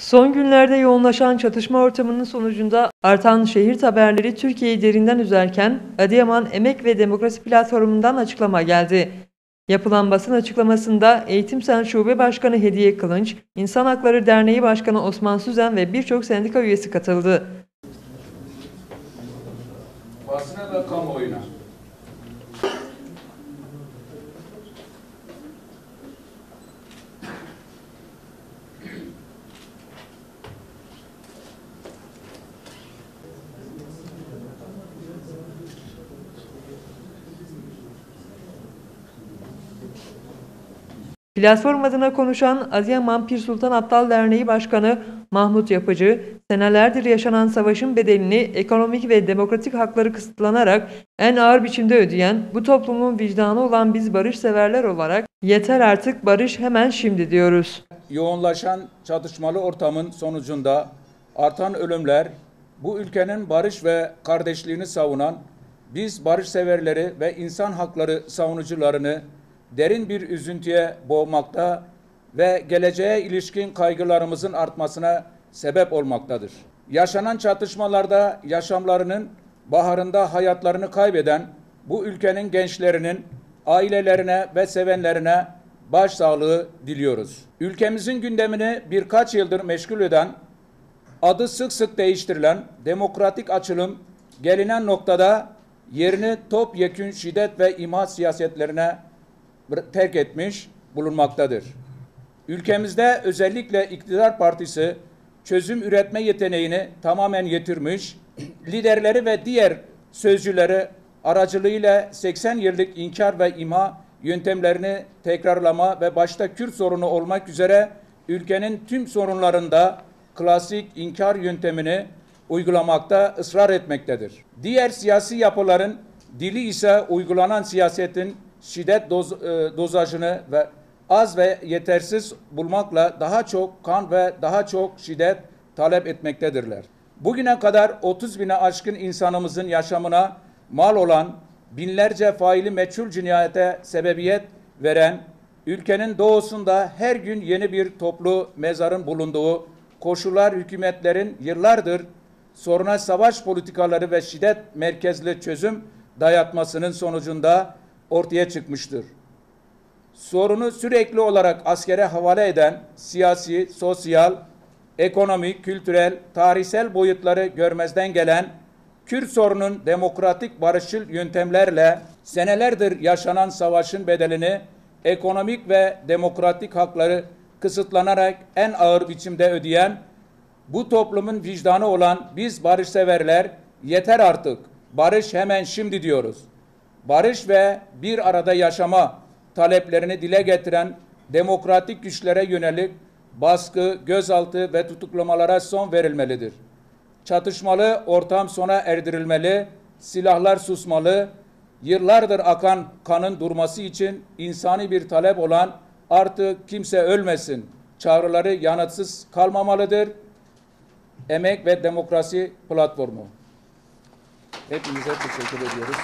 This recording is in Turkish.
Son günlerde yoğunlaşan çatışma ortamının sonucunda artan şehir haberleri Türkiye'yi derinden üzerken Adıyaman Emek ve Demokrasi Platformu'ndan açıklama geldi. Yapılan basın açıklamasında Eğitim Sen Şube Başkanı Hediye Kılınç, İnsan Hakları Derneği Başkanı Osman Süzen ve birçok sendika üyesi katıldı. basına ve kamuoyuna. Platform adına konuşan Adıyaman Pir Sultan Abdal Derneği Başkanı Mahmut Yapıcı, senelerdir yaşanan savaşın bedelini ekonomik ve demokratik hakları kısıtlanarak en ağır biçimde ödeyen bu toplumun vicdanı olan biz barışseverler olarak yeter artık barış hemen şimdi diyoruz. Yoğunlaşan çatışmalı ortamın sonucunda artan ölümler, bu ülkenin barış ve kardeşliğini savunan biz barışseverleri ve insan hakları savunucularını derin bir üzüntüye boğmakta ve geleceğe ilişkin kaygılarımızın artmasına sebep olmaktadır. Yaşanan çatışmalarda yaşamlarının baharında hayatlarını kaybeden bu ülkenin gençlerinin ailelerine ve sevenlerine başsağlığı diliyoruz. Ülkemizin gündemini birkaç yıldır meşgul eden, adı sık sık değiştirilen demokratik açılım gelinen noktada yerini topyekün şiddet ve imha siyasetlerine terk etmiş bulunmaktadır. Ülkemizde özellikle iktidar partisi çözüm üretme yeteneğini tamamen yitirmiş, liderleri ve diğer sözcüleri aracılığıyla 80 yıllık inkar ve imha yöntemlerini tekrarlama ve başta Kürt sorunu olmak üzere ülkenin tüm sorunlarında klasik inkar yöntemini uygulamakta ısrar etmektedir. Diğer siyasi yapıların dili ise uygulanan siyasetin şiddet doz, e, dozajını ve az ve yetersiz bulmakla daha çok kan ve daha çok şiddet talep etmektedirler. Bugüne kadar 30 bine aşkın insanımızın yaşamına mal olan binlerce faili meçhul cinayete sebebiyet veren ülkenin doğusunda her gün yeni bir toplu mezarın bulunduğu koşullar hükümetlerin yıllardır soruna savaş politikaları ve şiddet merkezli çözüm dayatmasının sonucunda ortaya çıkmıştır. Sorunu sürekli olarak askere havale eden siyasi, sosyal, ekonomik, kültürel, tarihsel boyutları görmezden gelen Kürt sorunun demokratik barışçıl yöntemlerle senelerdir yaşanan savaşın bedelini ekonomik ve demokratik hakları kısıtlanarak en ağır biçimde ödeyen bu toplumun vicdanı olan biz barışseverler yeter artık. Barış hemen şimdi diyoruz. Barış ve bir arada yaşama taleplerini dile getiren demokratik güçlere yönelik baskı, gözaltı ve tutuklamalara son verilmelidir. Çatışmalı ortam sona erdirilmeli, silahlar susmalı, yıllardır akan kanın durması için insani bir talep olan artık kimse ölmesin çağrıları yanıtsız kalmamalıdır. Emek ve Demokrasi Platformu. Hepinize teşekkür ediyoruz.